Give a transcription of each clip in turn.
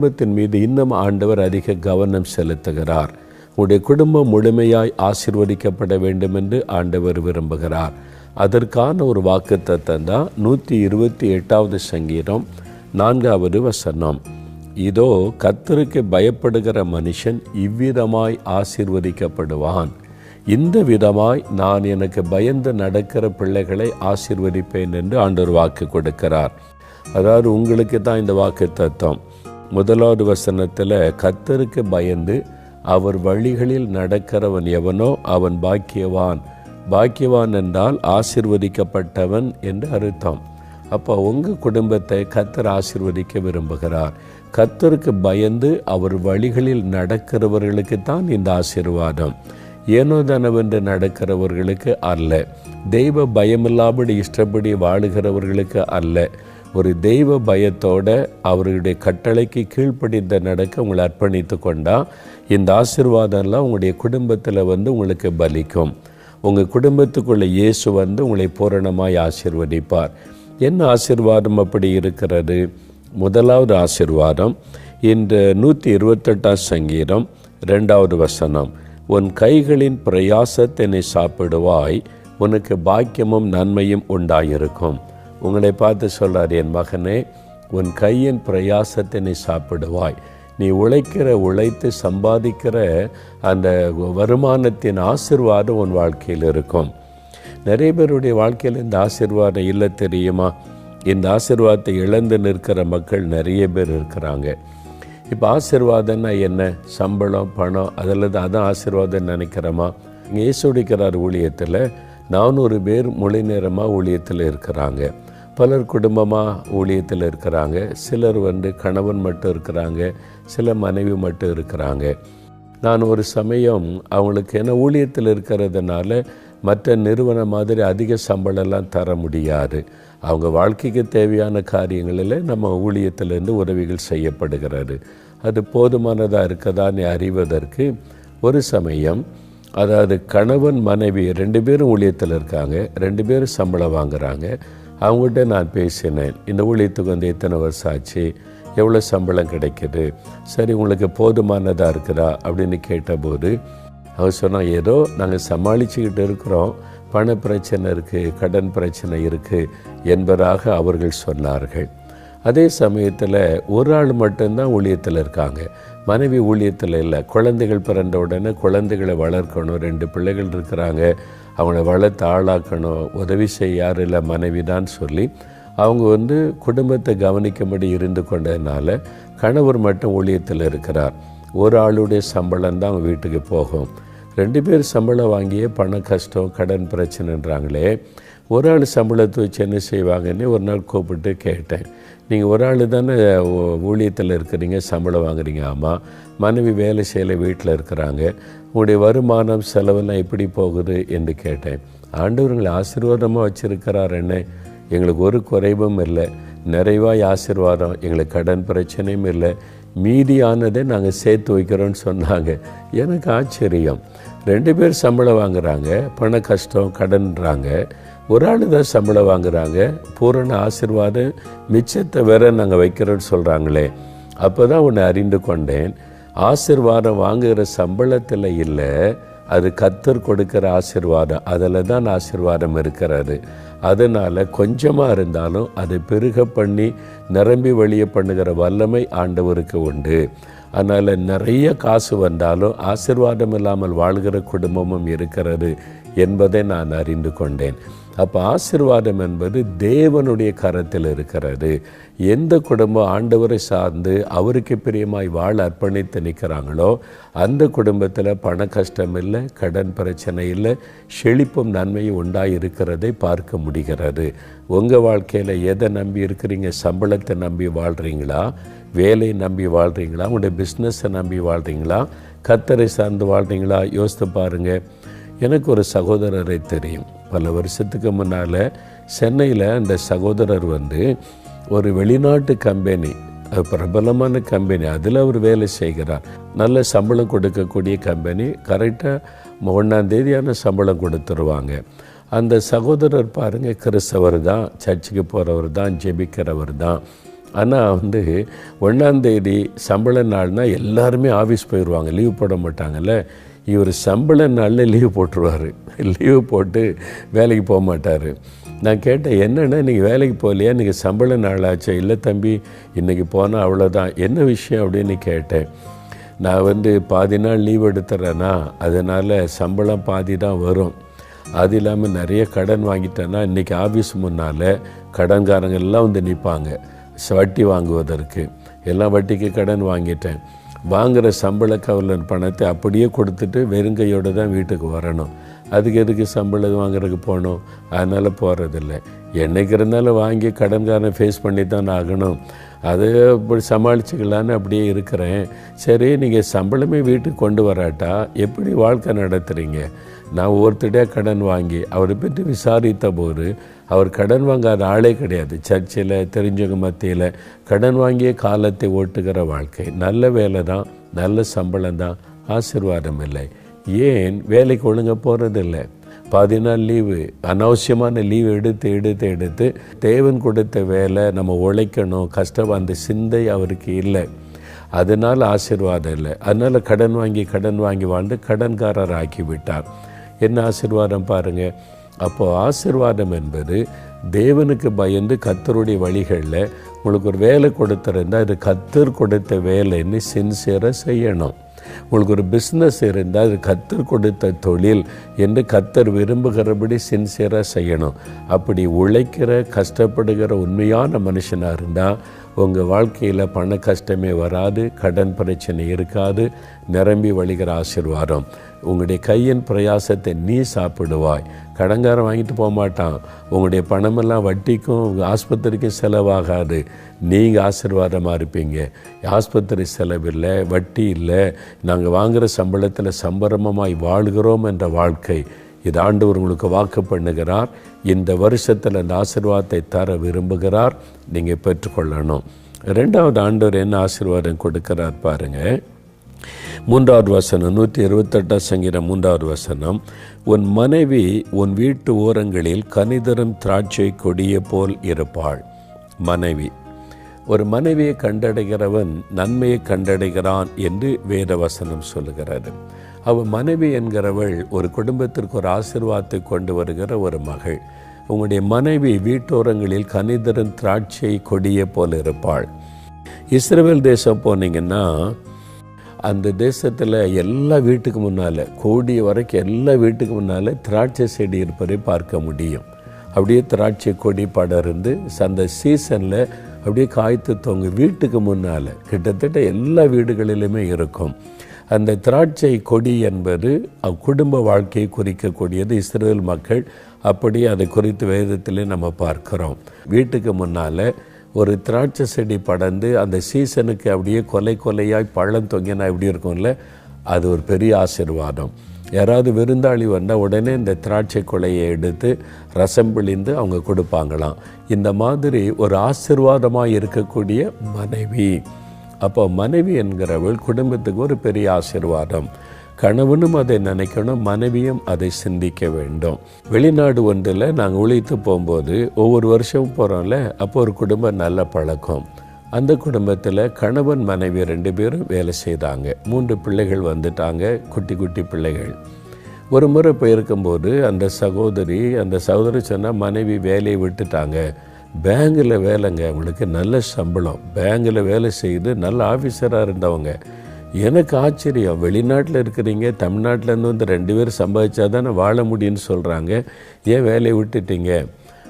குடும்பத்தின் மீது இன்னும் ஆண்டவர் அதிக கவனம் செலுத்துகிறார். உங்களுடைய குடும்பம் முழுமையாய் ஆசிர்வதிக்கப்பட வேண்டும் என்று ஆண்டவர் விரும்புகிறார். அதற்கான ஒரு வாக்கு தான் நூற்றி இருபத்தி எட்டாவது சங்கீதம் நான்காவது வசனம். இதோ கத்தருக்கு பயப்படுகிற மனுஷன் இவ்விதமாய் ஆசிர்வதிக்கப்படுவான். இந்த விதமாய் நான் எனக்கு பயந்து நடக்கிற பிள்ளைகளை ஆசிர்வதிப்பேன் என்று ஆண்டவர் வாக்கு கொடுக்கிறார். அதாவது உங்களுக்கு தான் இந்த வாக்கு தத்துவம் முதலாவது வசனத்தில் கத்தருக்கு பயந்து அவர் வழிகளில் நடக்கிறவன் எவனோ அவன் பாக்கியவான். பாக்கியவான் என்றால் ஆசிர்வதிக்கப்பட்டவன் என்று அர்த்தம். அப்போ உங்கள் குடும்பத்தை கத்தர் ஆசிர்வதிக்க விரும்புகிறார். கத்தருக்கு பயந்து அவர் வழிகளில் நடக்கிறவர்களுக்கு தான் இந்த ஆசீர்வாதம். ஏனோதனவென்று நடக்கிறவர்களுக்கு அல்ல. தெய்வ பயமில்லாமல் இஷ்டப்படி வாழுகிறவர்களுக்கு அல்ல. ஒரு தெய்வ பயத்தோடு அவருடைய கட்டளைக்கு கீழ்ப்படிந்த நடக்க உங்களை அர்ப்பணித்து கொண்டால் இந்த ஆசீர்வாதம்லாம் உங்களுடைய குடும்பத்தில் வந்து உங்களுக்கு பலிக்கும். உங்கள் குடும்பத்துக்குள்ளே இயேசு வந்து உங்களை பூரணமாய் ஆசிர்வதிப்பார். என்ன ஆசிர்வாதம் அப்படி இருக்கிறது? முதலாவது ஆசிர்வாதம் இந்த நூற்றி இருபத்தெட்டாம் சங்கீதம் ரெண்டாவது வசனம் உன் கைகளின் பிரயாசத்தினை சாப்பிடுவாய் உனக்கு பாக்கியமும் நன்மையும் உண்டாயிருக்கும். உங்களை பார்த்து சொல்கிறார் என் மகனே உன் கையின் பிரயாசத்தை நீ சாப்பிடுவாய். நீ உழைக்கிற உழைத்து சம்பாதிக்கிற அந்த வருமானத்தின் ஆசிர்வாதம் உன் வாழ்க்கையில் இருக்கும். நிறைய பேருடைய வாழ்க்கையில் இந்த ஆசிர்வாதம் இல்லை தெரியுமா? இந்த ஆசிர்வாதத்தை இழந்து நிற்கிற மக்கள் நிறைய பேர் இருக்கிறாங்க. இப்போ ஆசிர்வாதம்னா என்ன? சம்பளம் பணம் அதில் தான் அதான் ஆசிர்வாதம் நினைக்கிறோமா? இங்கே இயேசுடிக்கிறார் ஊழியத்தில். நானூறு பேர் மொழி நேரமாக ஊழியத்தில் இருக்கிறாங்க. பலர் குடும்பமாக ஊழியத்தில் இருக்கிறாங்க. சிலர் வந்து கணவன் மட்டும் இருக்கிறாங்க. சில மனைவி மட்டும் இருக்கிறாங்க. நான் ஒரு சமயம் அவங்களுக்கு என்ன ஊழியத்தில் இருக்கிறதுனால மற்ற நிறுவனம் மாதிரி அதிக சம்பளம்லாம் தர முடியாது. அவங்க வாழ்க்கைக்கு தேவையான காரியங்களில் நம்ம ஊழியத்திலேருந்து உதவிகள் செய்யப்படுகிறது. அது போதுமானதாக இருக்கதான்னு அறிவதற்கு ஒரு சமயம் அதாவது கணவன் மனைவி ரெண்டு பேரும் ஊழியத்தில் இருக்காங்க. ரெண்டு பேரும் சம்பளம் வாங்குறாங்க. அவங்ககிட்ட நான் பேசினேன். இந்த ஊழியத்துக்கு வந்து எத்தனை வருஷம் ஆச்சு? எவ்வளோ சம்பளம் கிடைக்கிது? சரி உங்களுக்கு போதுமானதாக இருக்குதா? அப்படின்னு கேட்டபோது அவர் சொன்னால் ஏதோ நாங்கள் சமாளிச்சுக்கிட்டு இருக்கிறோம். பண பிரச்சனை இருக்குது கடன் பிரச்சனை இருக்குது என்பதாக அவர்கள் சொன்னார்கள். அதே சமயத்தில் ஒரு ஆள் மட்டும்தான் ஊழியத்தில் இருக்காங்க. மனைவி ஊழியத்தில் இல்லை. குழந்தைகள் பிறந்த உடனே குழந்தைகளை வளர்க்கணும். ரெண்டு பிள்ளைகள் இருக்கிறாங்க. அவங்கள வளர்த்து ஆளாக்கணும் உதவி செய்ய யாரும் இல்லை மனைவி தான் சொல்லி அவங்க வந்து குடும்பத்தை கவனிக்கும்படி இருந்து கொண்டதுனால கணவர் மட்டும் ஊழியத்தில் இருக்கிறார். ஒரு ஆளுடைய சம்பளம் தான் அவங்க வீட்டுக்கு போகும். ரெண்டு பேர் சம்பளம் வாங்கியே பண கஷ்டம் கடன் பிரச்சனைன்றாங்களே ஒரு ஆள் சம்பளத்தை வச்சு என்ன செய்வாங்கன்னு ஒரு நாள் கூப்பிட்டு கேட்டேன். நீங்கள் ஒரு ஆள் தானே ஊழியத்தில் இருக்கிறீங்க சம்பளம் வாங்குறீங்க. ஆமாம் மனைவி வேலை செய்யலை வீட்டில் இருக்கிறாங்க. உங்களுடைய வருமானம் செலவெல்லாம் எப்படி போகுது என்று கேட்டேன். ஆண்டவர்களை ஆசீர்வாதமாக வச்சுருக்கிறார் என்ன எங்களுக்கு ஒரு குறைவும் இல்லை. நிறைவாய் ஆசீர்வாதம். எங்களுக்கு கடன் பிரச்சனையும் இல்லை. மீதியானதை நாங்கள் சேர்த்து வைக்கிறோன்னு சொன்னாங்க. எனக்கு ஆச்சரியம். ரெண்டு பேர் சம்பளம் வாங்குறாங்க. பண கஷ்டம் கடன்றாங்க. ஒரு ஆள் தான் சம்பளம் வாங்குறாங்க. பூரண ஆசிர்வாதம் மிச்சத்தை வேற நாங்கள் வைக்கிறோன்னு சொல்கிறாங்களே அப்போ தான் உன்னை அறிந்து கொண்டேன். ஆசிர்வாதம் வாங்குகிற சம்பளத்தில் இல்லை அது கத்தர் கொடுக்கிற ஆசிர்வாதம். அதில் தான் ஆசிர்வாதம் இருக்கிறாரு அதனால் கொஞ்சமாக இருந்தாலும் அதை பெருக பண்ணி நிரம்பி வழிய பண்ணுகிற வல்லமை ஆண்டவருக்கு உண்டு. அதனால் நிறைய காசு வந்தாலும் ஆசிர்வாதம் இல்லாமல் வாழ்கிற குடும்பமும் இருக்கிறது என்பதை நான் அறிந்து கொண்டேன். அப்போ ஆசிர்வாதம் என்பது தேவனுடைய கரத்தில் இருக்கிறது. எந்த குடும்பம் ஆண்டவரை சார்ந்து அவருக்கு பிரியமாய் வாழ அர்ப்பணித்து நிற்கிறாங்களோ அந்த குடும்பத்தில் பண கஷ்டம் இல்லை கடன் பிரச்சனை இல்லை செழிப்பும் நன்மையும் உண்டாக இருக்கிறதை பார்க்க முடிகிறது. உங்கள் வாழ்க்கையில் எதை நம்பி இருக்கிறீங்க? சம்பளத்தை நம்பி வாழ்கிறீங்களா வேலையை நம்பி வாழ்கிறீங்களா உங்களுடைய பிஸ்னஸை நம்பி வாழ்கிறீங்களா கத்தரை சார்ந்து வாழ்கிறீங்களா யோசித்து பாருங்கள் எனக்கு ஒரு சகோதரரை தெரியும். பல வருஷத்துக்கு முன்னால் சென்னையில் அந்த சகோதரர் வந்து ஒரு வெளிநாட்டு கம்பெனி பிரபலமான கம்பெனி அதில் அவர் வேலை செய்கிறார். நல்ல சம்பளம் கொடுக்கக்கூடிய கம்பெனி கரெக்டாக ஒன்றாந்தேதியான சம்பளம் கொடுத்துருவாங்க. அந்த சகோதரர் பாருங்கள் கிறிஸ்தவர் தான் சர்ச்சுக்கு போகிறவர் தான் ஜெபிக்கிறவர் தான். ஆனால் வந்து ஒன்றாந்தேதி சம்பள நாள்னால் எல்லாருமே ஆஃபீஸ் போயிடுவாங்க லீவ் போட மாட்டாங்கல்ல. இவர் சம்பள நாளில் லீவு போட்டுருவார். லீவு போட்டு வேலைக்கு போக மாட்டார். நான் கேட்டேன் என்னென்னா இன்றைக்கி வேலைக்கு போகலையா? இன்றைக்கி சம்பள நாள் ஆச்சா இல்லை தம்பி இன்றைக்கி போனால் அவ்வளோதான் என்ன விஷயம்? அப்படின்னு கேட்டேன். நான் வந்து பாதி நாள் லீவ் எடுத்துறேன்னா அதனால் சம்பளம் பாதி தான் வரும். அது இல்லாமல் நிறைய கடன் வாங்கிட்டேன்னா இன்றைக்கி ஆஃபீஸ் முன்னால் கடன்காரங்கள்லாம் வந்து நிற்பாங்க வட்டி வாங்குவதற்கு. எல்லாம் வட்டிக்கு கடன் வாங்கிட்டேன். வாங்குகிற சம்பள கவலன் பணத்தை அப்படியே கொடுத்துட்டு வெறுங்கையோடு தான் வீட்டுக்கு வரணும். அதுக்கு எதுக்கு சம்பளம் வாங்குறதுக்கு போகணும்? அதனால் போகிறதில்ல என்னைக்கு இருந்தாலும் வாங்கி கடன்காரனை ஃபேஸ் பண்ணி தான் ஆகணும். அது இப்படி சமாளிச்சுக்கலான்னு அப்படியே இருக்கிறேன். சரி நீங்கள் சம்பளமே வீட்டுக்கு கொண்டு வராட்டா? எப்படி வாழ்க்கை நடத்துகிறீங்க நான் ஒருத்தடையாக கடன் வாங்கி அவரை பற்றி விசாரித்த போது அவர் கடன் வாங்காத ஆளே கிடையாது. சர்ச்சில் தெரிஞ்சவங்க மத்தியில் கடன் வாங்கிய காலத்தை ஓட்டுகிற வாழ்க்கை. நல்ல வேலை தான் நல்ல சம்பளம் தான் ஆசிர்வாதம் இல்லை. ஏன் வேலைக்கு ஒழுங்க போகிறதில்ல பாதி நாள் லீவு அனாவசியமான லீவ் எடுத்து எடுத்து எடுத்து தேவன் கொடுத்த வேலை நம்ம உழைக்கணும் கஷ்டம் அந்த சிந்தை அவருக்கு இல்லை. அதனால் ஆசீர்வாதம் இல்லை. அதனால் கடன் வாங்கி கடன் வாங்கி வாழ்ந்து கடன்காரர் ஆக்கி விட்டார். என்ன ஆசீர்வாதம் பாருங்கள் அப்போது ஆசீர்வாதம் என்பது தேவனுக்கு பயந்து கத்தருடைய வழிகளில் உங்களுக்கு ஒரு வேலை கொடுத்துருந்தால் அது கத்தர் கொடுத்த வேலைன்னு சின்சியராக செய்யணும். உங்களுக்கு ஒரு பிஸ்னஸ் இருந்தால் அது கத்தர் கொடுத்த தொழில் என்று கத்தர் விரும்புகிறபடி சின்சியராக செய்யணும். அப்படி உழைக்கிற கஷ்டப்படுகிற உண்மையான மனுஷனாக இருந்தால் உங்கள் வாழ்க்கையில் பண கஷ்டமே வராது கடன் பிரச்சனை இருக்காது நிரம்பி வழிகிற ஆசீர்வாதம். உங்களுடைய கையின் பிரயாசத்தை நீ சாப்பிடுவாய். கடங்காரம் வாங்கிட்டு போக மாட்டான். உங்களுடைய பணமெல்லாம் வட்டிக்கும் ஆஸ்பத்திரிக்கும் செலவாகாது. நீங்கள் ஆசீர்வாதமாக இருப்பீங்க. ஆஸ்பத்திரி செலவில்லை வட்டி இல்லை. நாங்கள் வாங்குகிற சம்பளத்தில் சம்பரமமாய் வாழ்கிறோம் என்ற வாழ்க்கை. இது ஆண்டவர் உங்களுக்கு வாக்கு பண்ணுகிறார். இந்த வருஷத்தில் அந்த ஆசீர்வாதத்தை தர விரும்புகிறார். நீங்கள் பெற்றுக்கொள்ளணும். ரெண்டாவது ஆண்டவர் என்ன ஆசீர்வாதம் கொடுக்கிறார் பாருங்கள் மூன்றாவது வசனம் நூற்றி இருபத்தெட்டாம் சங்கீதம் மூன்றாவது வசனம். உன் மனைவி உன் வீட்டு ஓரங்களில் கனிதரும் திராட்சை கொடிய போல் இருப்பாள். மனைவி. ஒரு மனைவியை கண்டடைகிறவன் நன்மையை கண்டடைகிறான் என்று வேத வசனம் சொல்லுகிறது. அவள் மனைவி என்கிறவள் ஒரு குடும்பத்திற்கு ஒரு ஆசிர்வாதத்தை கொண்டு வருகிற ஒரு மகள். உங்களுடைய மனைவி வீட்டோரங்களில் கனிதரும் திராட்சை கொடிய போல் இருப்பாள். இஸ்ரேல் தேசம் போனீங்கன்னா அந்த தேசத்தில் எல்லா வீட்டுக்கு முன்னால் கோடி வரைக்கும் எல்லா வீட்டுக்கு முன்னால் திராட்சை செடி இருப்பதை பார்க்க முடியும். அப்படியே திராட்சை கொடி படர்ந்து அந்த சீசனில் அப்படியே காய்த்து தொங்க வீட்டுக்கு முன்னால் கிட்டத்தட்ட எல்லா வீடுகளிலுமே இருக்கும். அந்த திராட்சை கொடி என்பது குடும்ப வாழ்க்கையை குறிக்கக்கூடியது. இஸ்ரேல் மக்கள் அப்படி அதை குறித்து வேதத்திலே நம்ம பார்க்கிறோம். வீட்டுக்கு முன்னால் ஒரு திராட்சை செடி படர்ந்து அந்த சீசனுக்கு அப்படியே கொலை கொலையாய் பழம் தொங்கினா எப்படி இருக்கும்ல? அது ஒரு பெரிய ஆசிர்வாதம். யாராவது விருந்தாளி வந்தால் உடனே இந்த திராட்சை கொலையை எடுத்து ரசம் பிழிந்து அவங்க கொடுப்பாங்களாம். இந்த மாதிரி ஒரு ஆசிர்வாதமாக இருக்கக்கூடிய மனைவி. அப்போ மனைவி என்கிறவள் குடும்பத்துக்கு ஒரு பெரிய ஆசிர்வாதம். கணவனும் அதை நினைக்கணும் மனைவியும் அதை சிந்திக்க வேண்டும். வெளிநாடு ஒன்றில் நாங்கள் உழைத்து போகும்போது ஒவ்வொரு வருஷமும் போகிறோம்ல அப்போ ஒரு குடும்பம் நல்ல பழக்கம். அந்த குடும்பத்தில் கணவன் மனைவி ரெண்டு பேரும் வேலை செய்தாங்க. மூன்று பிள்ளைகள் வந்துட்டாங்க குட்டி குட்டி பிள்ளைகள். ஒரு முறை போயிருக்கும்போது அந்த சகோதரி அந்த சகோதரி சொன்னால் மனைவி வேலையை விட்டுட்டாங்க. பேங்கில் வேலைங்க அவங்களுக்கு நல்ல சம்பளம். பேங்கில் வேலை செய்து நல்ல ஆஃபீஸராக இருந்தவங்க. எனக்கு ஆச்சரியம். வெளிநாட்டில் இருக்கிறீங்க தமிழ்நாட்டிலேருந்து வந்து ரெண்டு பேரும் சம்பாதிச்சா தானே வாழ முடியும்னு சொல்கிறாங்க ஏன் வேலையை விட்டுட்டீங்க?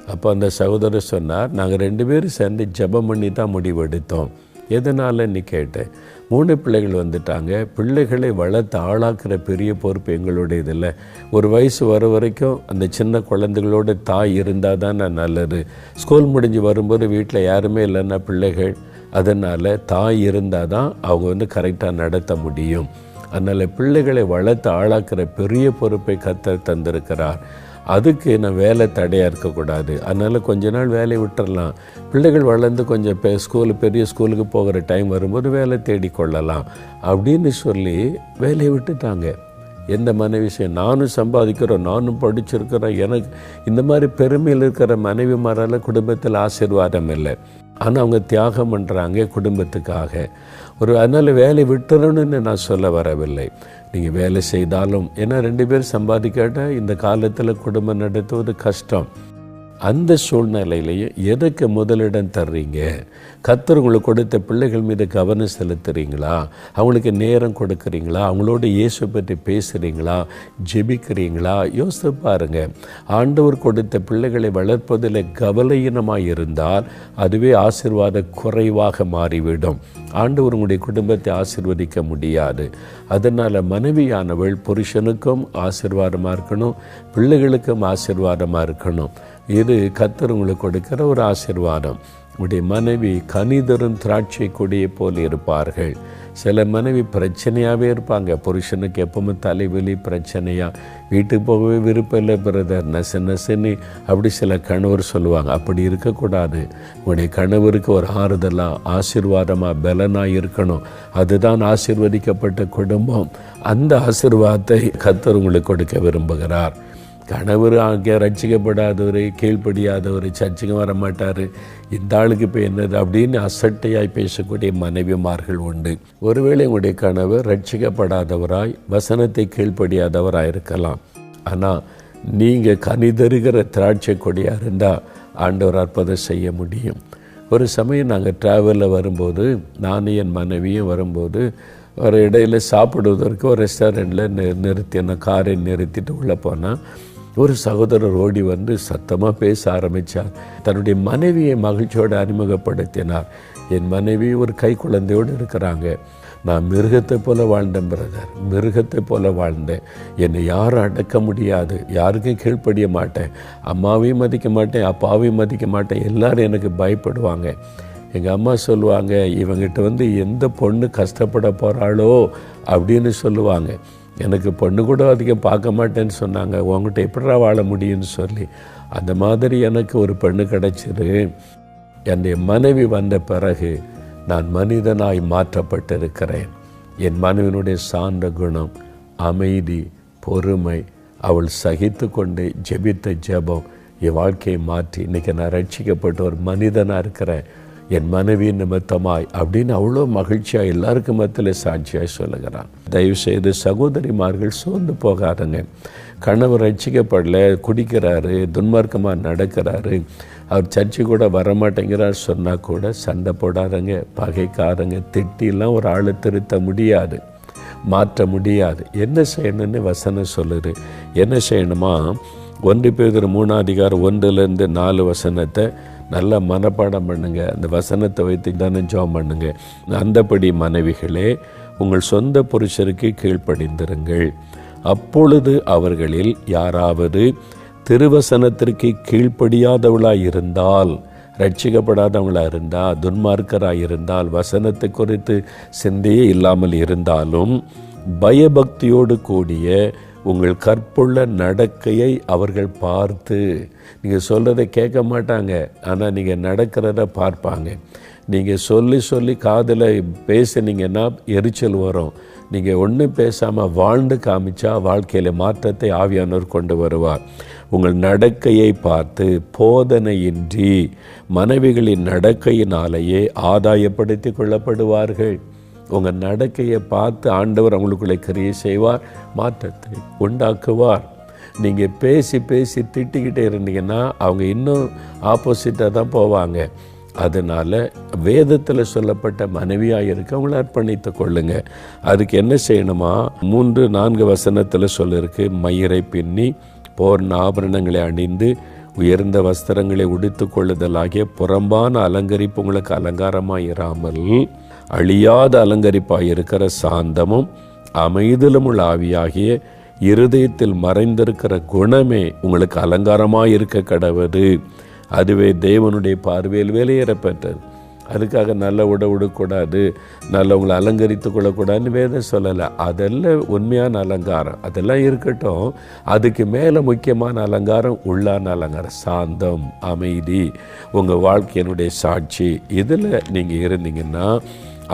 அப்போ அந்த சகோதரர் சொன்னார் நாங்கள் ரெண்டு பேரும் சேர்ந்து ஜெபம் பண்ணி தான் முடிவெடுத்தோம் எதனாலன்னு கேட்டேன். மூணு பிள்ளைகள் வந்துட்டாங்க. பிள்ளைகளை வளர்த்து ஆளாக்குற பெரிய பொறுப்பு எங்களுடைய இதில் ஒரு வயசு வர வரைக்கும் அந்த சின்ன குழந்தைகளோட தாய் இருந்தால் தான் நல்லது. ஸ்கூல் முடிஞ்சு வரும்போது வீட்டில் யாருமே இல்லைன்னா பிள்ளைகள் அதனால் தாய் இருந்தால் தான் அவங்க வந்து கரெக்டாக நடத்த முடியும். அதனால் பிள்ளைகளை வளர்த்து ஆளாக்குற பெரிய பொறுப்பை கத்த தந்திருக்கிறார். அதுக்கு நான் வேலை தடையாக இருக்கக்கூடாது. அதனால் கொஞ்ச நாள் வேலையை விட்டுறலாம். பிள்ளைகள் வளர்ந்து கொஞ்சம் பெ ஸ்கூலு பெரிய ஸ்கூலுக்கு போகிற டைம் வரும்போது வேலை தேடிக்கொள்ளலாம் அப்படின்னு சொல்லி வேலையை விட்டுட்டாங்க. எந்த மனைவி செய்ய நானும் சம்பாதிக்கிறோம் நானும் படிச்சிருக்கிறேன் எனக்கு இந்த மாதிரி பெருமையில் இருக்கிற மனைவிமாரால் குடும்பத்தில் ஆசீர்வாதம் இல்லை. ஆனால் அவங்க தியாகம் பண்ணுறாங்க குடும்பத்துக்காக. ஒரு அதனால் வேலை விட்டுறணும்னு நான் சொல்ல வரவில்லை. நீங்கள் வேலை செய்தாலும் ஏன்னா ரெண்டு பேர் சம்பாதிக்காட்டால் இந்த காலத்தில் குடும்பம் நடத்துவது கஷ்டம். அந்த சூழ்நிலையிலேயே எதுக்கு முதலிடம் தர்றீங்க? கத்தர் உங்களுக்கு கொடுத்த பிள்ளைகள் மீது கவனம் செலுத்துறீங்களா? அவங்களுக்கு நேரம் கொடுக்குறீங்களா? அவங்களோட இயேசு பற்றி பேசுகிறீங்களா ஜெபிக்கிறீங்களா? யோசித்து பாருங்க. ஆண்டவர் கொடுத்த பிள்ளைகளை வளர்ப்பதில் கவலையினமாக இருந்தால் அதுவே ஆசிர்வாத குறைவாக மாறிவிடும். ஆண்டவர் உங்களுடைய குடும்பத்தை ஆசிர்வதிக்க முடியாது. அதனால் மனைவியானவள் புருஷனுக்கும் ஆசிர்வாதமாக இருக்கணும் பிள்ளைகளுக்கும் ஆசிர்வாதமாக இருக்கணும். இது கத்தர் உங்களுக்கு கொடுக்கிற ஒரு ஆசிர்வாதம். உடைய மனைவி கனிதரும் திராட்சை கொடியை போல் இருப்பார்கள். சில மனைவி பிரச்சனையாகவே இருப்பாங்க. புருஷனுக்கு எப்பவுமே தலைவலி பிரச்சனையாக வீட்டுக்கு போகவே விருப்பம் இல்லை பிரதர் நசு நசுன்னு அப்படி சில கணவர் சொல்லுவாங்க. அப்படி இருக்கக்கூடாது. உடைய கணவருக்கு ஒரு ஆறுதலாக ஆசீர்வாதமாக பலனாக இருக்கணும். அதுதான் ஆசிர்வதிக்கப்பட்ட குடும்பம். அந்த ஆசிர்வாதத்தை கத்தர் உங்களுக்கு கொடுக்க விரும்புகிறார். கணவர் அங்கே ரட்சிக்கப்படாதவர் கீழ்ப்படியாதவர் சர்ச்சுக்கு வர மாட்டார் இந்த ஆளுக்கு இப்போ என்னது? அப்படின்னு அசட்டையாய் பேசக்கூடிய மனைவிமார்கள் உண்டு. ஒருவேளை உங்களுடைய கணவர் ரட்சிக்கப்படாதவராய் வசனத்தை கீழ்ப்படியாதவராக இருக்கலாம். ஆனால் நீங்கள் கனிதருகிற திராட்சை கொடியாக இருந்தால் ஆண்டவர் அற்புதம் செய்ய முடியும். ஒரு சமயம் நாங்கள் ட்ராவலில் வரும்போது நானும் என் மனைவியும் வரும்போது ஒரு இடையில சாப்பிடுவதற்கு ஒரு ரெஸ்டாரண்ட்டில் நிறுத்தினோம் காரை நிறுத்திட்டு உள்ளே போனால் ஒரு சகோதரர் ஓடி வந்து சத்தமாக பேச ஆரம்பித்தார் தன்னுடைய மனைவியை மகிழ்ச்சியோடு அறிமுகப்படுத்தினார். என் மனைவி ஒரு கை குழந்தையோடு இருக்கிறாங்க. நான் மிருகத்தை போல வாழ்ந்தேன் பிரதர் மிருகத்தை போல வாழ்ந்தேன். என்னை யாரும் அடக்க முடியாது. யாருக்கும் கீழ்ப்படிய மாட்டேன். அம்மாவையும் மதிக்க மாட்டேன். அப்பாவையும் மதிக்க மாட்டேன். எல்லாரும் எனக்கு பயப்படுவாங்க. எங்கள் அம்மா சொல்லுவாங்க இவங்கிட்ட வந்து எந்த பொண்ணு கஷ்டப்பட போகிறாளோ அப்படின்னு சொல்லுவாங்க. எனக்கு பொண்ணு கூட அதிகம் பார்க்க மாட்டேன்னு சொன்னாங்க. உங்ககிட்ட எப்படா வாழ முடியும்னு சொல்லி. அந்த மாதிரி எனக்கு ஒரு பெண்ணு கிடச்சிரு என்னுடைய மனைவி வந்த பிறகு நான் மனிதனாய் மாற்றப்பட்டிருக்கிறேன். என் மனைவினுடைய சார்ந்த குணம் அமைதி பொறுமை அவள் சகித்து கொண்டு ஜெபித்த ஜெபம் என் வாழ்க்கையை மாற்றி இன்றைக்கி நான் ரட்சிக்கப்பட்ட ஒரு மனிதனாக இருக்கிறேன். என் மனைவி நிமித்தமாய் அப்படின்னு அவ்வளோ மகிழ்ச்சியாக எல்லாருக்கும் மத்தியில் சாட்சியாக சொல்லுகிறான். தயவுசெய்து சகோதரிமார்கள் சோர்ந்து போகாதுங்க. கணவர் ரட்சிக்கப்படல குடிக்கிறாரு துன்மார்க்கமாக நடக்கிறாரு. அவர் சர்ச்சை கூட வரமாட்டேங்கிறார் சொன்னால் கூட சண்டை போடாதங்க பகைக்காரங்க திட்டிலாம் ஒரு ஆளை திருத்த முடியாது. மாற்ற முடியாது. என்ன செய்யணும்னு வசனம் சொல்லுது. என்ன செய்யணுமா? ஒன்று பேர் மூணாதிகாரம் ஒன்றுலேருந்து நாலு வசனத்தை நல்லா மனப்பாடம் பண்ணுங்கள் அந்த வசனத்தை வைத்து தானே ஜோம் பண்ணுங்கள் அந்தபடி மனைவிகளே உங்கள் சொந்த புருஷருக்கு கீழ்ப்படிந்திருங்கள். அப்பொழுது அவர்களில் யாராவது திருவசனத்திற்கு கீழ்ப்படியாதவளாய் இருந்தால் ரட்சிக்கப்படாதவங்களாக இருந்தால் துன்மார்க்கராக இருந்தால் வசனத்தை குறித்து சிந்தையே இல்லாமல் இருந்தாலும் பயபக்தியோடு கூடிய உங்கள் கற்புள்ள நடக்கையை அவர்கள் பார்த்து நீங்கள் சொல்கிறத கேட்க மாட்டாங்க ஆனால் நீங்கள் நடக்கிறத பார்ப்பாங்க. நீங்கள் சொல்லி சொல்லி காதில் பேசுனீங்கன்னா எரிச்சல் வரும். நீங்கள் ஒன்றும் பேசாமல் வாழ்ந்து காமிச்சா வாழ்க்கையில் மாற்றத்தை ஆவியானவர் கொண்டு வருவார். உங்கள் நடக்கையை பார்த்து போதனையின்றி மனைவிகளின் நடக்கையினாலேயே ஆதாயப்படுத்தி கொள்ளப்படுவார்கள். உங்கள் நடக்கையை பார்த்து ஆண்டவர் அவங்களுக்குள்ளே கிரியை செய்வார் மாற்றத்தை உண்டாக்குவார். நீங்கள் பேசி பேசி திட்டிக்கிட்டே இருந்தீங்கன்னா அவங்க இன்னும் ஆப்போசிட்டாக தான் போவாங்க. அதனால் வேதத்தில் சொல்லப்பட்ட மனைவியாக இருக்க அவங்கள அர்ப்பணித்து கொள்ளுங்க. அதுக்கு என்ன செய்யணுமா? மூன்று நான்கு வசனத்தில் சொல்லிருக்கு மயிரை பின்னி போர் ஆபரணங்களை அணிந்து உயர்ந்த வஸ்திரங்களை உடுத்து கொள்ளுதலாகிய புறம்பான அலங்கரிப்பு உங்களுக்கு அலங்காரமாக இராமல் அழியாத அலங்கரிப்பாக இருக்கிற சாந்தமும் அமைதலும் உள்ள ஆவியாகிய இருதயத்தில் மறைந்திருக்கிற குணமே உங்களுக்கு அலங்காரமாக இருக்க கடவுது. அதுவே தேவனுடைய பார்வையில் வெளியேறப்பெற்றது அதுக்காக நல்ல உட உடக்கூடாது நல்லவங்களை அலங்கரித்து கொள்ளக்கூடாதுன்னு வேதம் சொல்லலை. அதெல்லாம் உண்மையான அலங்காரம். அதெல்லாம் இருக்கட்டும் அதுக்கு மேலே முக்கியமான அலங்காரம் உள்ளான அலங்காரம். சாந்தம் அமைதி உங்கள் வாழ்க்கையினுடைய சாட்சி. இதில் நீங்கள் இருந்தீங்கன்னா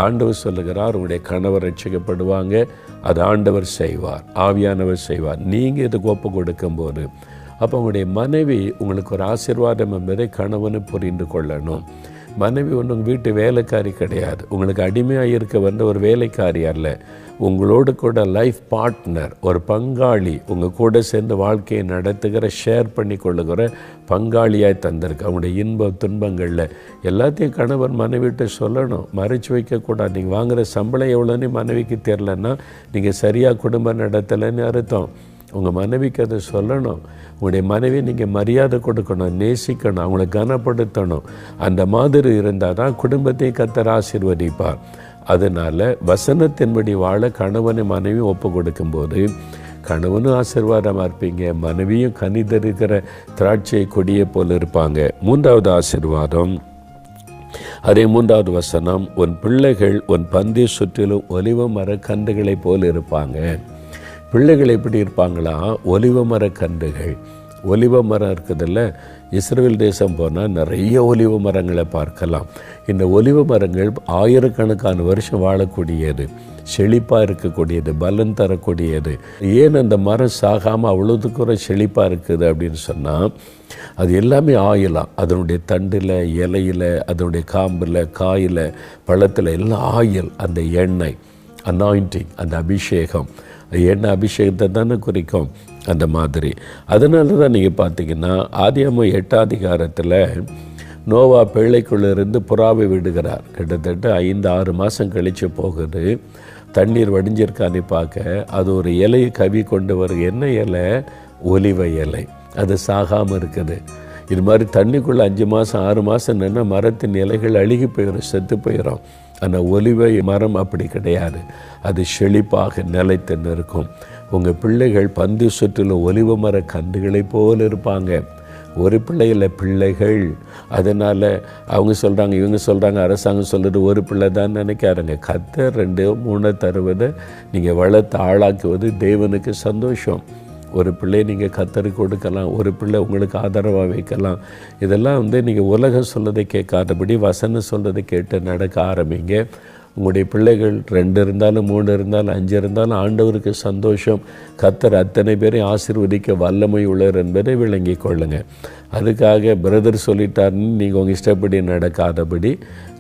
ஆண்டவர் சொல்லுகிறார் உங்களுடைய கணவர் ரட்சிக்கப்படுவாங்க அது ஆண்டவர் செய்வார் ஆவியானவர் செய்வார். நீங்கள் இதுக்கு ஒப்பு கொடுக்கும்போது அப்போ உங்களுடைய மனைவி உங்களுக்கு ஒரு ஆசீர்வாதம் என்பதை கணவனு புரிந்து கொள்ளணும். மனைவி ஒன்று உங்கள் வீட்டு வேலைக்காரி கிடையாது. உங்களுக்கு அடிமையாக இருக்க வந்த ஒரு வேலைக்காரி அல்ல. உங்களோடு கூட லைஃப் பார்ட்னர் ஒரு பங்காளி உங்கள் கூட சேர்ந்து வாழ்க்கையை நடத்துகிற ஷேர் பண்ணி கொள்ளுகிற பங்காளியாக தந்திருக்கு. அவங்களுடைய இன்ப துன்பங்களில் எல்லாத்தையும் கணவன் மனைவிட்டு சொல்லணும். மறைச்சு வைக்கக்கூடாது. நீங்கள் வாங்குகிற சம்பளம் எவ்வளோன்னு மனைவிக்கு தெரிலன்னா நீங்கள் சரியாக குடும்பம் நடத்தலைன்னு அர்த்தம். உங்கள் மனைவிக்கு அதை சொல்லணும். உங்களுடைய மனைவி நீங்கள் மரியாதை கொடுக்கணும் நேசிக்கணும் அவங்கள கனப்படுத்தணும். அந்த மாதிரி இருந்தால் தான் குடும்பத்தை கத்தர் ஆசிர்வதிப்பார். அதனால் வசனத்தின்படி வாழ கணவனை மனைவி ஒப்பு கொடுக்கும்போது கணவனும் ஆசீர்வாதமாக இருப்பீங்க மனைவியும் கனிதருக்கிற திராட்சை கொடியை போல் இருப்பாங்க. மூன்றாவது ஆசீர்வாதம். அதே மூன்றாவது வசனம் உன் பிள்ளைகள் உன் பந்தி சுற்றிலும் ஒலிவ மர கன்றுகளைப் போல் இருப்பாங்க. பிள்ளைகள் எப்படி இருப்பாங்களா? ஒலிவ மர கன்றுகள். ஒலிவ மரம் இருக்குதுல்ல? இஸ்ரேல் தேசம் போனால் நிறைய ஒலிவ மரங்களை பார்க்கலாம். இந்த ஒலிவ மரங்கள் ஆயிரக்கணக்கான வருஷம் வாழக்கூடியது. செழிப்பாக இருக்கக்கூடியது பலன் தரக்கூடியது. ஏன் அந்த மரம் சாகாமல் அவ்வளோ தூரம் செழிப்பாக இருக்குது அப்படின்னு சொன்னால் அது எல்லாமே ஆயிலாம் அதனுடைய தண்டில் இலையில் அதனுடைய காம்பில் காயில் பழத்தில் எல்லாம் ஆயில் அந்த எண்ணெய் அனாயிண்டிங் அந்த அபிஷேகம். என்ன அபிஷேகத்தை தானே குறிக்கும் அந்த மாதிரி. அதனால தான் நீங்கள் பார்த்தீங்கன்னா ஆதியாம எட்டாதிகாரத்தில் நோவா பிள்ளைக்குள்ளிருந்து புறாவை விடுகிறார். கிட்டத்தட்ட ஐந்து ஆறு மாதம் கழித்து போகுது. தண்ணீர் வடிஞ்சிருக்கான்னு பார்க்க. அது ஒரு இலையை கவி கொண்டு வரும். என்ன இலை? ஒலிவ இலை. அது சாகாமல் இருக்குது. இது மாதிரி தண்ணிக்குள்ளே அஞ்சு மாதம் ஆறு மாதம் நின்று மரத்தின் இலைகள் அழுகி போயிடும் செத்து போயிடும் ஆனால் ஒலிவை மரம் அப்படி கிடையாது. அது செழிப்பாக நிலைத்து நிற்கும். உங்கள் பிள்ளைகள் பந்து சுற்றிலும் ஒலிவ மர கன்றுகளைப் போல் இருப்பாங்க. ஒரு பிள்ளையில் பிள்ளைகள். அதனால் அவங்க சொல்கிறாங்க இவங்க சொல்கிறாங்க அரசாங்கம் சொல்கிறது ஒரு பிள்ளை தான் நினைக்காருங்க கத்த ரெண்டு மூணு தருவதை நீங்கள் வளர்த்து ஆளாக்குவது தேவனுக்கு சந்தோஷம். ஒரு பிள்ளை நீங்கள் கத்தரி கொடுக்கலாம் ஒரு பிள்ளை உங்களுக்கு ஆதரவாக வைக்கலாம். இதெல்லாம் வந்து நீங்கள் உலகம் சொல்கிறதை கேட்காதபடி வசனம் சொல்கிறதை கேட்டு நடக்க ஆரம்பிங்க. உங்களுடைய பிள்ளைகள் ரெண்டு இருந்தாலும் மூணு இருந்தாலும் அஞ்சு இருந்தாலும் ஆண்டவருக்கு சந்தோஷம். கத்தர் அத்தனை பேரையும் ஆசிர்வதிக்க வல்லமை உள்ளவர் என்பதை விளங்கிக் கொள்ளுங்கள் அதுக்காக பிரதர் சொல்லிட்டாருன்னு நீங்கள் உங்கள் இஷ்டப்படி நடக்காதபடி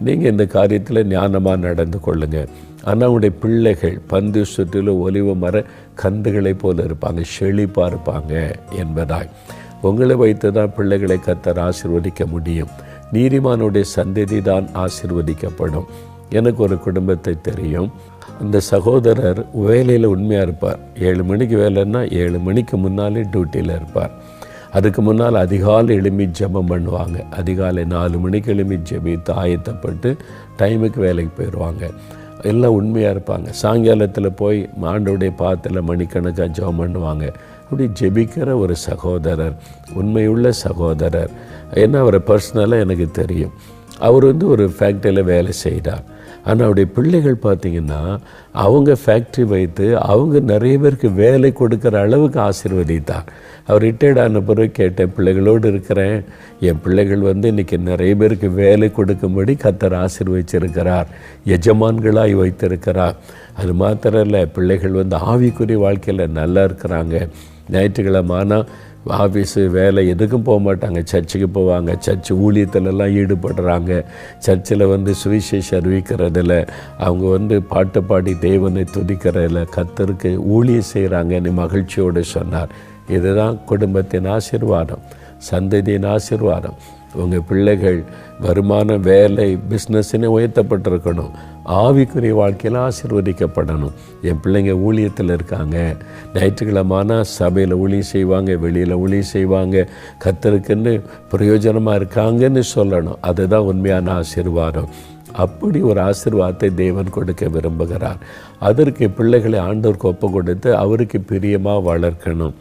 நீங்கள் இந்த காரியத்தில் ஞானமாக நடந்து கொள்ளுங்கள் ஆனால் உங்களுடைய பிள்ளைகள் பந்து சுற்றிலும் ஒலிவு மர கந்துகளைப் போல இருப்பாங்க செழிப்பாக இருப்பாங்க என்பதாய். உங்களை வைத்து தான் பிள்ளைகளை கத்தர் ஆசீர்வதிக்க முடியும். நீதிமானுடைய சந்ததி தான் ஆசிர்வதிக்கப்படும். எனக்கு ஒரு குடும்பத்தை தெரியும். அந்த சகோதரர் வேலையில் உண்மையாக இருப்பார். ஏழு மணிக்கு வேலைன்னா ஏழு மணிக்கு முன்னாலே டியூட்டியில் இருப்பார். அதுக்கு முன்னால் அதிகாலை எழுமி ஜெபம் பண்ணுவாங்க. அதிகாலை நாலு மணிக்கு எழுமி ஜபித்து ஆயத்தப்பட்டு டைமுக்கு வேலைக்கு போயிடுவாங்க. எல்லாம் உண்மையாக இருப்பாங்க. சாயங்காலத்தில் போய் ஆண்டோடைய பாத்தில் மணிக்கணக்காக ஜெபம் பண்ணுவாங்க. அப்படி ஜெபிக்கிற ஒரு சகோதரர் உண்மையுள்ள சகோதரர். ஏன்னா அவரை பர்சனலாக எனக்கு தெரியும். அவர் வந்து ஒரு ஃபேக்ட்ரியில் வேலை செய்கிறார் ஆனால் அவருடைய பிள்ளைகள் பார்த்தீங்கன்னா அவங்க ஃபேக்ட்ரி வைத்து அவங்க நிறைய பேருக்கு வேலை கொடுக்குற அளவுக்கு ஆசீர்வதித்தார். அவர் ரிட்டையர்ட் ஆன பிறகு கேட்டேன் பிள்ளைகளோடு இருக்கிறேன். என் பிள்ளைகள் வந்து இன்றைக்கி நிறைய பேருக்கு வேலை கொடுக்கும்படி கத்தர் ஆசீர்வதிச்சிருக்கிறார். எஜமான்களாய் வைத்திருக்கிறார். அது மாத்திரம் இல்லை பிள்ளைகள் வந்து ஆவிக்குரிய வாழ்க்கையில் நல்லா இருக்கிறாங்க. ஞாயிற்றுக்கிழமை ஆனால் ஆஃபீஸு வேலை எதுக்கும் போக மாட்டாங்க. சர்ச்சுக்கு போவாங்க. சர்ச் ஊழியத்திலலாம் ஈடுபடுறாங்க. சர்ச்சில் வந்து சுவிசேஷம் அறிவிக்கிறதில் அவங்க வந்து பாட்டு பாடி தேவனை துதிக்கிறதில் கத்தருக்கு ஊழியம் செய்கிறாங்கன்னு மகிழ்ச்சியோடு சொன்னார். இதுதான் குடும்பத்தின் ஆசீர்வாதம். சந்ததியின் ஆசீர்வாதம். உங்கள் பிள்ளைகள் வருமான வேலை பிஸ்னஸ்ன்னு உயர்த்தப்பட்டிருக்கணும். ஆவிக்குரிய வாழ்க்கையில் ஆசீர்வதிக்கப்படணும். என் பிள்ளைங்க ஊழியத்தில் இருக்காங்க. ஞாயிற்றுக்கிழமானா சபையில் ஊழி செய்வாங்க வெளியில் ஊழி செய்வாங்க. கத்தருக்குன்னு பிரயோஜனமாக இருக்காங்கன்னு சொல்லணும். அதுதான் உண்மையான ஆசீர்வாதம். அப்படி ஒரு ஆசிர்வாதத்தை தேவன் கொடுக்க விரும்புகிறார். அதற்கு பிள்ளைகளை ஆண்டவருக்கு ஒப்பு கொடுத்து அவருக்கு பிரியமாக வளர்க்கணும்.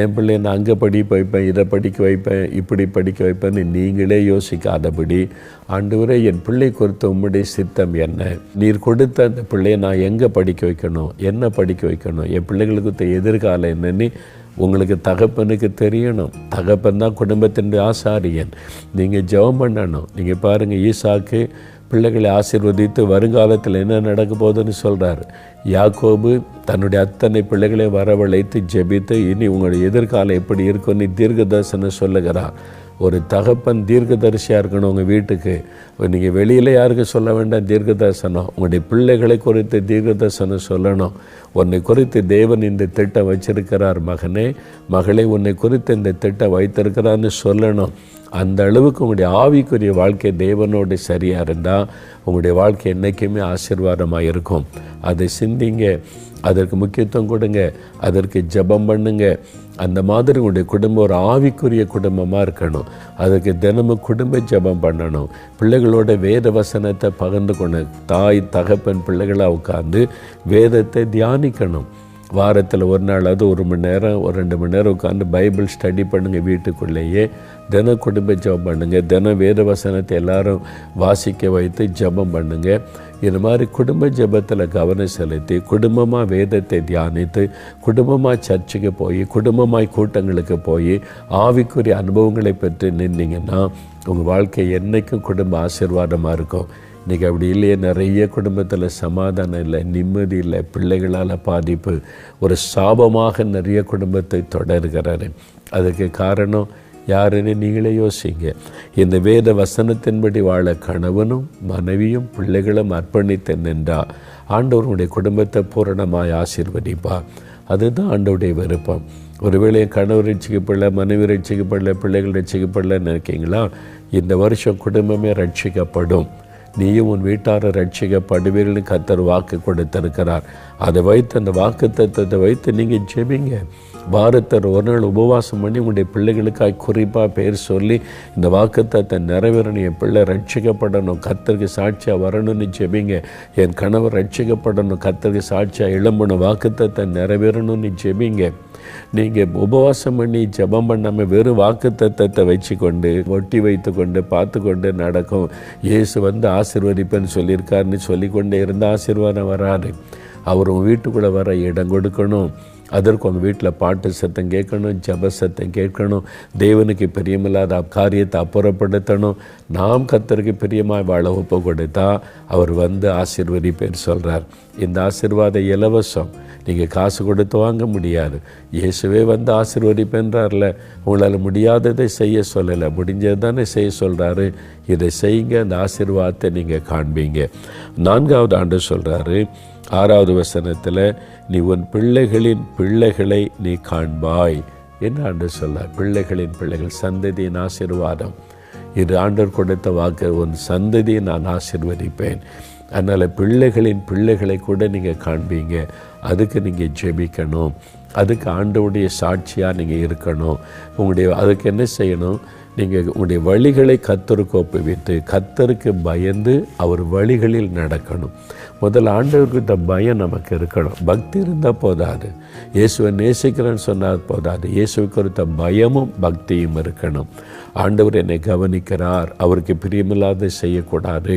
என் பிள்ளை நான் அங்கே படிக்க வைப்பேன் இதை படிக்க வைப்பேன் இப்படி படிக்க வைப்பேன்னு நீங்களே யோசிக்காதபடி ஆண்டவரே என் பிள்ளை குறித்த உம்முடைய சித்தம் என்ன? நீர் கொடுத்த அந்த பிள்ளையை நான் எங்கே படிக்க வைக்கணும்? என்ன படிக்க வைக்கணும்? என் பிள்ளைகளுக்கு எதிர்காலம் என்னன்னு உங்களுக்கு தகப்பனுக்கு தெரியணும். தகப்பன் தான் குடும்பத்தினுடைய ஆசாரியன். நீங்கள் ஜெபம் பண்ணணும். நீங்கள் பாருங்கள் ஈசாக்கு பிள்ளைகளை ஆசீர்வதித்து வருங்காலத்தில் என்ன நடக்க போகுதுன்னு சொல்கிறார் யாக்கோபு தன்னுடைய அத்தனை பிள்ளைகளை வரவழைத்து ஜெபித்து இனி உங்களுடைய எதிர்காலம் எப்படி இருக்குன்னு தீர்க்க தரிசனம் சொல்லுகிறார். ஒரு தகப்பன் தீர்க்கதரிசியாக இருக்கணும் உங்கள் வீட்டுக்கு. நீங்கள் வெளியில் யாருக்கும் சொல்ல வேண்டாம் தீர்க்கதர்சனம். உங்களுடைய பிள்ளைகளை குறித்து தீர்க்கதர்சனம் சொல்லணும். உன்னை குறித்து தேவன் இந்த திட்டம் வச்சிருக்கிறார் மகனே. மகளே உன்னை குறித்து இந்த திட்டம் வைத்திருக்கிறான்னு சொல்லணும். அந்த அளவுக்கு உங்களுடைய ஆவிக்குரிய வாழ்க்கை தேவனோடு சரியாக இருந்தால் உங்களுடைய வாழ்க்கை என்றைக்குமே ஆசீர்வாதமாக இருக்கும். அதை சிந்திங்க அதற்கு முக்கியத்துவம் கொடுங்க அதற்கு ஜெபம் பண்ணுங்க. அந்த மாதிரி உங்களுடைய குடும்பம் ஒரு ஆவிக்குரிய குடும்பமாக இருக்கணும். அதுக்கு தினமும் குடும்ப ஜெபம் பண்ணணும். பிள்ளைகளோட வேத வசனத்தை பகிர்ந்து கொண்டு தாய் தகப்பன் பிள்ளைகளாக உட்காந்து வேதத்தை தியானிக்கணும். வாரத்தில் ஒரு நாளாவது ஒரு மணி நேரம் ஒரு ரெண்டு மணி நேரம் உட்காந்து பைபிள் ஸ்டடி பண்ணுங்கள் வீட்டுக்குள்ளேயே. தின குடும்ப ஜெபம் பண்ணுங்கள் தினம் வேத வசனத்தை எல்லாரும் வாசிக்க வைத்து ஜெபம் பண்ணுங்கள் இது மாதிரி குடும்ப ஜெபத்தில் கவனம் செலுத்தி குடும்பமாக வேதத்தை தியானித்து குடும்பமாக சர்ச்சுக்கு போய் குடும்பமாய் கூட்டங்களுக்கு போய் ஆவிக்குரிய அனுபவங்களை பெற்று நின்னீங்கன்னா உங்கள் வாழ்க்கை என்றைக்கும் குடும்ப ஆசீர்வாதமாக இருக்கும். இன்றைக்கி அப்படி இல்லையே. நிறைய குடும்பத்தில் சமாதானம் இல்லை நிம்மதி இல்லை. பிள்ளைகளால் பாதிப்பு. ஒரு சாபமாக நிறைய குடும்பத்தை தொடர்கிறாரு. அதுக்கு காரணம் யாருன்னு நீங்களே யோசிங்க. இந்த வேத வசனத்தின்படி வாழ கணவனும் மனைவியும் பிள்ளைகளும் அர்ப்பணித்து நின்றா ஆண்டவருடைய குடும்பத்தை பூரணமாய் ஆசீர்வதிப்பா. அதுதான் ஆண்டவருடைய விருப்பம். ஒருவேளை கணவர் ரட்சிக்கப்படல மனைவி ரட்சிக்கப்படல பிள்ளைகள் ரட்சிக்கப்படலன்னு நினைக்கிங்களா இந்த வருஷம் குடும்பமே ரட்சிக்கப்படும். நீயும் உன் வீட்டாரை ரட்சிக்கப்படுவீர்கள்னு கத்தர் வாக்கு கொடுத்திருக்கிறார். அதை வைத்து அந்த வாக்கு தத்துவத்தை வைத்து நீங்கள் ஜெபிங்க. வாரத்தர் ஒரு நாள் உபவாசம் பண்ணி உங்களுடைய பிள்ளைகளுக்காக குறிப்பாக பேர் சொல்லி இந்த வாக்குத்தத்தை நிறைவேறணும் என் பிள்ளை ரட்சிக்கப்படணும் கத்தருக்கு சாட்சியாக வரணும்னு ஜெபிங்க. என் கணவர் ரட்சிக்கப்படணும் கத்தருக்கு சாட்சியாக இளம்பணும் வாக்குத்தத்தை நிறைவேறணும்னு ஜெபிங்க. நீங்கள் உபவாசம் பண்ணி ஜெபம் பண்ணாமல் வெறும் வாக்கு தத்தத்தை வச்சு கொண்டு ஒட்டி வைத்து கொண்டு பார்த்து கொண்டு நடக்கும். இயேசு வந்து ஆசிர்வதிப்பேன்னு சொல்லியிருக்காருன்னு சொல்லிக்கொண்டே இருந்த ஆசீர்வாதம் வராது அவர் உங்கள் வீட்டுக்குள்ளே வர இடம் கொடுக்கணும். அதற்கு உங்கள் வீட்டில் பாட்டு சத்தம் கேட்கணும் ஜப சத்தம் கேட்கணும். தேவனுக்கு பிரியமில்லாத காரியத்தை அப்புறப்படுத்தணும். நாம் கத்தருக்கு பிரியமாக வாழ ஒப்பு கொடுத்தா அவர் வந்து ஆசீர்வதிப்பேர் சொல்கிறார் இந்த ஆசிர்வாத இலவசம். நீங்கள் காசு கொடுத்து வாங்க முடியாது. இயேசுவே வந்து ஆசிர்வதிப்பென்றார்ல. உங்களால் முடியாததை செய்ய சொல்லலை. முடிஞ்சது தானே செய்ய சொல்கிறாரு இதை செய்யுங்க. அந்த ஆசீர்வாதத்தை நீங்கள் காண்பீங்க. நான்காவது ஆண்டு சொல்கிறாரு ஆறாவது வசனத்தில் நீ உன் பிள்ளைகளின் பிள்ளைகளை நீ காண்பாய். என்ன ஆண்டு சொல்ல பிள்ளைகளின் பிள்ளைகள் சந்ததியின் ஆசீர்வாதம். இது ஆண்டர் கொடுத்த வாக்கு. உன் சந்ததியை நான் ஆசிர்வதிப்பேன். அதனால் பிள்ளைகளின் பிள்ளைகளை கூட நீங்கள் காண்பீங்க. அதுக்கு நீங்கள் ஜெபிக்கணும். அதுக்கு ஆண்டவுடைய சாட்சியாக நீங்கள் இருக்கணும். உங்களுடைய அதுக்கு என்ன செய்யணும்? நீங்கள் உங்களுடைய வழிகளை கத்தருக்கு ஒப்புவித்து கத்தருக்கு பயந்து அவர் வழிகளில் நடக்கணும். முதல்ல இந்த பயம் நமக்கு இருக்கணும். பக்தி இருந்தால் போதாது. இயேசுவை நேசிக்கிறேன்னு சொன்னால் போதாது. இயேசுவுக்கு ஒருத்த பயமும் பக்தியும் இருக்கணும். ஆண்டவர் என்னை கவனிக்கிறார். அவருக்கு பிரியமில்லாத செய்யக்கூடாது.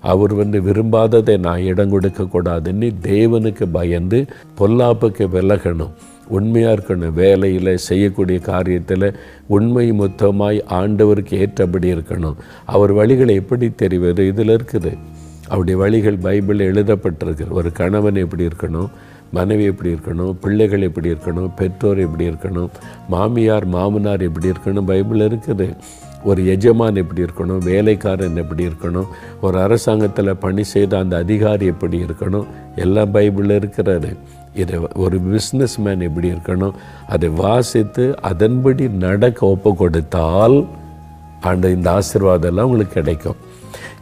அவர் வந்து விரும்பாததை நான் இடம் கொடுக்கக்கூடாதுன்னு தேவனுக்கு பயந்து பொல்லாப்புக்கு விலகணும். உண்மையாக இருக்கணும். வேலையில் செய்யக்கூடிய காரியத்தில் உண்மை மொத்தமாய் ஆண்டவருக்கு ஏற்றபடி இருக்கணும். அவர் வழிகளை எப்படி தெரிவது? இதில் இருக்குது. அவருடைய வழிகள் பைபிளில் எழுதப்பட்டிருக்கு ஒரு கணவன் எப்படி இருக்கணும்? மனைவி எப்படி இருக்கணும்? பிள்ளைகள் எப்படி இருக்கணும்? பெற்றோர் எப்படி இருக்கணும்? மாமியார் மாமனார் எப்படி இருக்கணும்? பைபிள் இருக்குது. ஒரு எஜமான் எப்படி இருக்கணும் வேலைக்காரன் எப்படி இருக்கணும் ஒரு அரசாங்கத்தில் பணி செய்த அந்த அதிகாரி எப்படி இருக்கணும் எல்லாம் பைபிளில் இருக்கிறாரு இதை ஒரு பிஸ்னஸ் மேன் எப்படி இருக்கணும் அதை வாசித்து அதன்படி நடக்க ஒப்பு கொடுத்தால் அந்த இந்த ஆசீர்வாதம் எல்லாம் உங்களுக்கு கிடைக்கும்.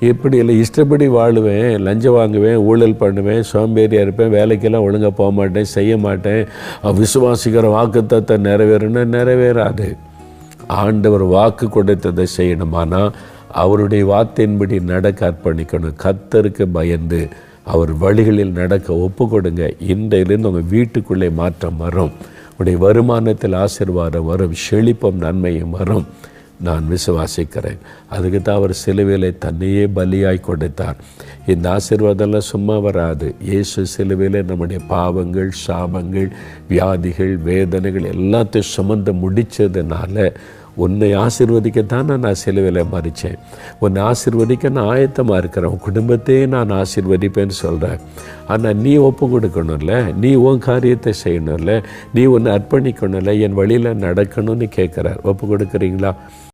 இப்படி இல்லை இஷ்டப்படி வாழுவேன் லஞ்சம் வாங்குவேன் ஊழல் பண்ணுவேன் சோம்பேறியாக இருப்பேன் வேலைக்கெல்லாம் ஒழுங்காக போக மாட்டேன் செய்ய மாட்டேன் விசுவாசிக்கிற வாக்குத்தத்தை நிறைவேறணும் நிறைவேறாது. ஆண்டவர் வாக்கு கொடுத்ததை செய்யணுமானா அவருடைய வார்த்தையின்படி நடக்க அர்ப்பணிக்கணும். கத்தருக்கு பயந்து அவர் வழிகளில் நடக்க ஒப்பு கொடுங்க இன்றையிலிருந்து உங்கள் வீட்டுக்குள்ளே மாற்றம் வரும். உடைய வருமானத்தில் ஆசீர்வாதம் வரும். செழிப்பும் நன்மையும் வரும். நான் விசுவாசிக்கிறேன். அதுக்கு தான் அவர் சிலுவையிலே தன்னையே பலியாய் கொடுத்தார். இந்த ஆசீர்வாதம்லாம் சும்மா வராது. இயேசு சிலுவையில் நம்முடைய பாவங்கள் சாபங்கள் வியாதிகள் வேதனைகள் எல்லாத்தையும் சுமந்து முடித்ததுனால உன்னை ஆசிர்வதிக்கத்தான் நான் சிலுவையில் மறித்தேன் உன்னை ஆசிர்வதிக்க நான் ஆயத்தமாக இருக்கிறேன். உன் குடும்பத்தையே நான் ஆசிர்வதிப்பேன்னு சொல்கிறேன் ஆனால் நீ ஒப்பு கொடுக்கணும்ல? நீ உன் காரியத்தை செய்யணும்ல? நீ ஒன்று அர்ப்பணிக்கணும்ல? என் வழியில் நடக்கணும்னு கேட்குறார் ஒப்பு கொடுக்குறீங்களா?